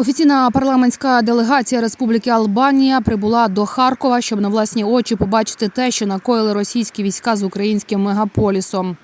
Офіційна парламентська делегація Республіки Албанія прибула до Харкова, щоб на власні очі побачити те, що накоїли російські війська з українським мегаполісом.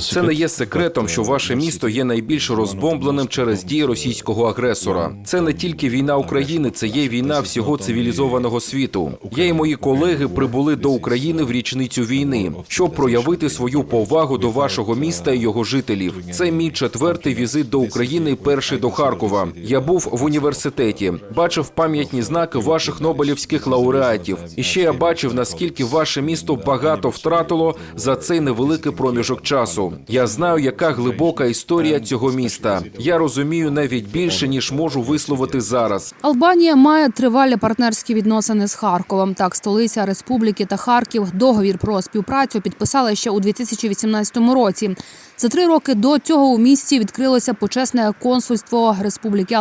Це не є секретом, що ваше місто є найбільш розбомбленим через дії російського агресора. Це не тільки війна України, це є війна всього цивілізованого світу. Я і мої колеги прибули до України в річницю війни, щоб проявити свою повагу до вашого міста і його жителів. Це мій четвертий візит до України, і перший до Харкова. Я був в університеті, бачив пам'ятні знаки ваших нобелівських лауреатів. І ще я бачив, наскільки ваше місто багато втратило за цей невеликий проміжок часу. Я знаю, яка глибока історія цього міста. Я розумію навіть більше ніж можу висловити зараз. Албанія має тривалі партнерські відносини з Харковом. Так, столиця республіки та Харків договір про співпрацю підписали ще у 2018 році. За три роки до цього у місті відкрилося почесне консульство Республіки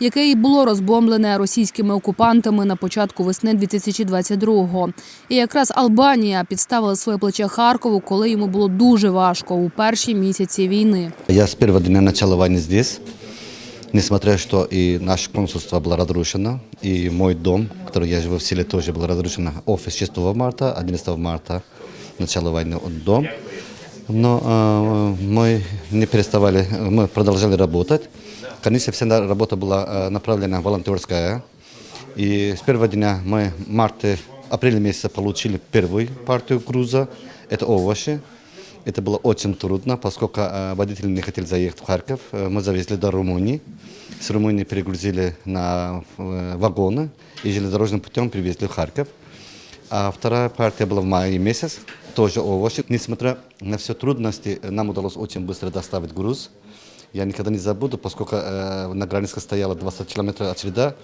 яке і було розбомблене російськими окупантами на початку весни 2022-го. І якраз Албанія підставила своє плече Харкову, коли йому було дуже важко у перші місяці війни. Я с первого дня начала войны здесь, несмотря что и наше консульство было разрушено, и мой дом, в котором я живу в селе, тоже был разрушен. Офис 6 марта, 11 марта, начало войны, он дом. Но э, мы не переставали, мы продолжали работать. Конечно, вся работа была э, направлена волонтерская. И с первого дня мы в марте, апреле месяца получили первую партию груза. Это овощи. Это было очень трудно, поскольку э, водители не хотели заехать в Харьков. Э, Мы завезли до Румынии. С Румынии перегрузили на э, вагоны и железнодорожным путем привезли в Харьков. А вторая партия была в мае месяц, тоже овощи. Несмотря на все трудности, э, нам удалось очень быстро доставить груз. Я никогда не забуду, поскольку э, на границе стояло 20 километров очереда,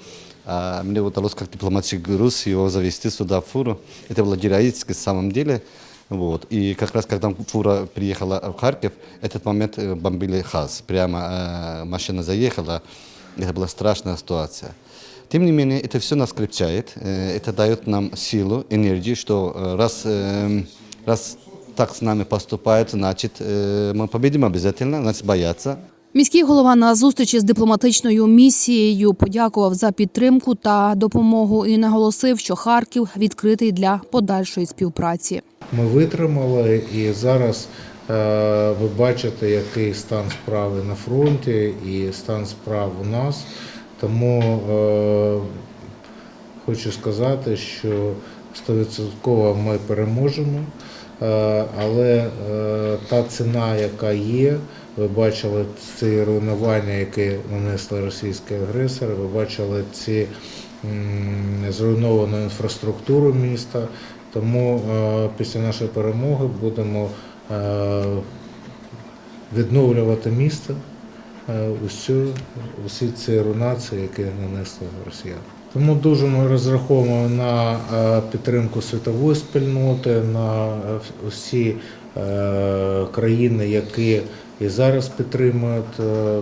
а мне удалось как дипломатический груз его завести сюда в фуру. Это было героически в самом деле. Вот. И как раз когда фура приехала в Харьков, этот момент э, бомбили ХАЗ. Прямо э, машина заехала. Это была страшная ситуация. Тем не менее, это все нас крепчает, э, это дает нам силу, энергию, что э, раз, э, раз так с нами поступают, значит, э, мы победим обязательно, значит, бояться. Міський голова на зустрічі з дипломатичною місією подякував за підтримку та допомогу і наголосив, що Харків відкритий для подальшої співпраці. Ми витримали і зараз е, ви бачите, який стан справи на фронті і стан справ у нас. Тому е, хочу сказати, що 100% ми переможемо, Е, але та ціна, яка є, ви бачили ці руйнування, які нанесли російські агресори, ви бачили ці зруйновану інфраструктуру міста. Тому е, після нашої перемоги будемо е, відновлювати місто, е, усю, усі ці руйнації, які нанесли росіяни. Тому дуже ми розраховуємо на підтримку світової спільноти, на усі країни, які і зараз підтримують е,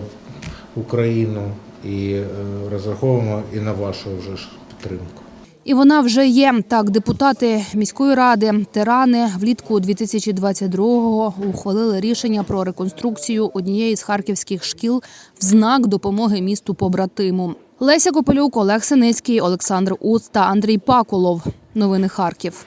Україну, і е, розраховуємо і на вашу вже ж підтримку. І вона вже є. Так, депутати міської ради тирани влітку 2022-го ухвалили рішення про реконструкцію однієї з харківських шкіл в знак допомоги місту побратиму. Леся Копелюк, Олег Синицький, Олександр Уц та Андрій Пакулов. Новини Харків.